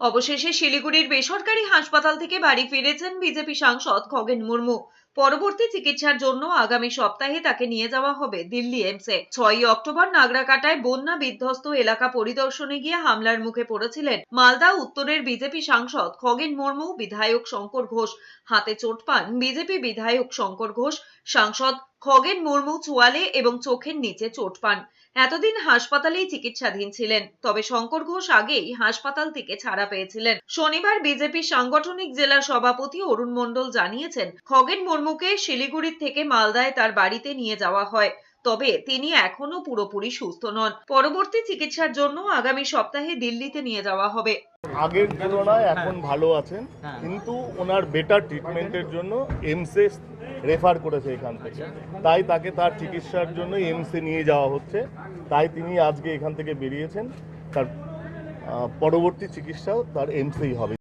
অবশেষে শিলিগুড়ির বেসরকারি হাসপাতাল থেকে বাড়ি ফিরেছেন বিজেপি সাংসদ খগেন মুর্মু। পরবর্তী চিকিৎসার জন্য আগামী সপ্তাহে তাকে নিয়ে যাওয়া হবে দিল্লি এমসে। ছয়ই অক্টোবর নাগরাকাটায় বন্যা বিধ্বস্ত এলাকা পরিদর্শনে গিয়ে হামলার মুখে পড়েছিলেন মালদা উত্তরের বিজেপি সাংসদ খগেন মুর্মু, বিধায়ক শঙ্কর ঘোষ। হাতে চোট পান বিজেপি বিধায়ক শঙ্কর ঘোষ সাংসদ খগেন মুর্মু চোয়ালে এবং চোখের নিচে চোট পান। এতদিন হাসপাতালেই চিকিৎসাধীন ছিলেন, তবে শঙ্কর ঘোষ আগেই হাসপাতাল থেকে ছাড়া পেয়েছিলেন। শনিবার বিজেপি সাংগঠনিক জেলা সভাপতি অরুণ মণ্ডল জানিয়েছেন, খগেন মুর্মুকে শিলিগুড়ির থেকে মালদায় তার বাড়িতে নিয়ে যাওয়া হয়। তবে তিনি এখনও পুরোপুরি সুস্থ নন। পরবর্তী চিকিৎসার জন্য আগামী সপ্তাহে দিল্লিতে নিয়ে যাওয়া হবে। আগের তুলনায় এখন ভালো আছেন কিন্তু ওনার বেটার ট্রিটমেন্টের জন্য এমসে রেফার করেছে এখান থেকে। তাই তাকে তার চিকিৎসার জন্য এমসে নিয়ে যাওয়া হচ্ছে। তাই তিনি আজকে এখান থেকে বেরিয়েছেন। তার পরবর্তী চিকিৎসাও তার এমসেই হবে।